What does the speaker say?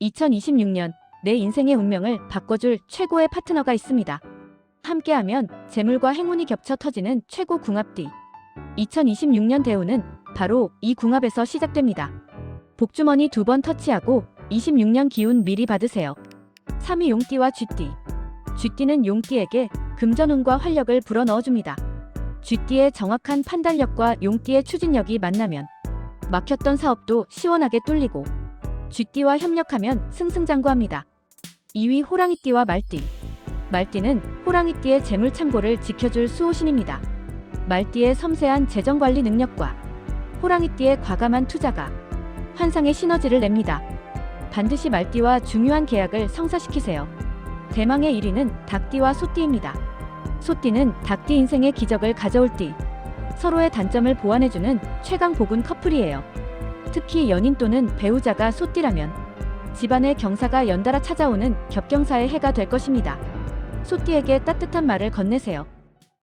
2026년 내 인생의 운명을 바꿔줄 최고의 파트너가 있습니다. 함께하면 재물과 행운이 겹쳐 터지는 최고 궁합띠. 2026년 대우는 바로 이 궁합에서 시작됩니다. 복주머니 두 번 터치하고 26년 기운 미리 받으세요. 3위 용띠와 쥐띠. 쥐띠는 용띠에게 금전운과 활력을 불어넣어줍니다. 쥐띠의 정확한 판단력과 용띠의 추진력이 만나면 막혔던 사업도 시원하게 뚫리고 쥐띠와 협력하면 승승장구합니다. 2위 호랑이띠와 말띠. 말띠는 호랑이띠의 재물 참고를 지켜줄 수호신입니다. 말띠의 섬세한 재정관리 능력과 호랑이띠의 과감한 투자가 환상의 시너지를 냅니다. 반드시 말띠와 중요한 계약을 성사시키세요. 대망의 1위는 닭띠와 소띠입니다. 소띠는 닭띠 인생의 기적을 가져올 띠. 서로의 단점을 보완해주는 최강 복운 커플이에요. 특히 연인 또는 배우자가 소띠라면 집안의 경사가 연달아 찾아오는 겹경사의 해가 될 것입니다. 소띠에게 따뜻한 말을 건네세요.